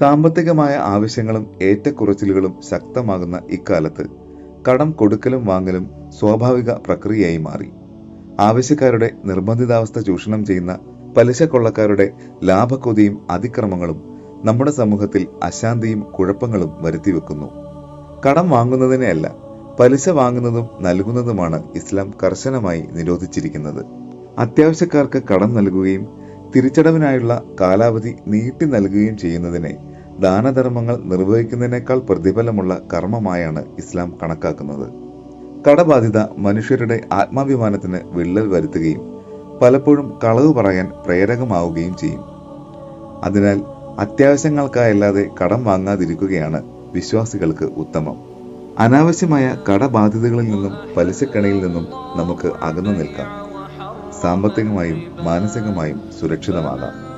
സാമ്പത്തികമായ ആവശ്യങ്ങളും ഏറ്റക്കുറച്ചിലുകളും ശക്തമാകുന്ന ഇക്കാലത്ത് കടം കൊടുക്കലും വാങ്ങലും സ്വാഭാവിക പ്രക്രിയയായി മാറി. ആവശ്യക്കാരുടെ നിർബന്ധിതാവസ്ഥ ചൂഷണം ചെയ്യുന്ന പലിശ കൊള്ളക്കാരുടെ ലാഭക്കൊതിയും അതിക്രമങ്ങളും നമ്മുടെ സമൂഹത്തിൽ അശാന്തിയും കുഴപ്പങ്ങളും വരുത്തിവെക്കുന്നു. കടം വാങ്ങുന്നതിനെയല്ല പലിശ വാങ്ങുന്നതും നൽകുന്നതുമാണ് ഇസ്ലാം കർശനമായി നിരോധിച്ചിരിക്കുന്നത്. അത്യാവശ്യക്കാർക്ക് കടം നൽകുകയും തിരിച്ചടവിനായുള്ള കാലാവധി നീട്ടി നൽകുകയും ചെയ്യുന്നതിനെ ദാനധർമ്മങ്ങൾ നിർവഹിക്കുന്നതിനേക്കാൾ പ്രതിഫലമുള്ള കർമ്മമായാണ് ഇസ്ലാം കണക്കാക്കുന്നത്. കടബാധിത മനുഷ്യരുടെ ആത്മാഭിമാനത്തിന് വിള്ളൽ വരുത്തുകയും പലപ്പോഴും കളവ് പറയാൻ പ്രേരകമാവുകയും ചെയ്യും. അതിനാൽ അത്യാവശ്യങ്ങൾക്കായല്ലാതെ കടം വാങ്ങാതിരിക്കുകയാണ് വിശ്വാസികൾക്ക് ഉത്തമം. അനാവശ്യമായ കടബാധ്യതകളിൽ നിന്നും പലിശക്കണിയിൽ നിന്നും നമുക്ക് അകന്നു നിൽക്കാം. സാമ്പത്തികമായും മാനസികമായും സുരക്ഷിതമാകാം.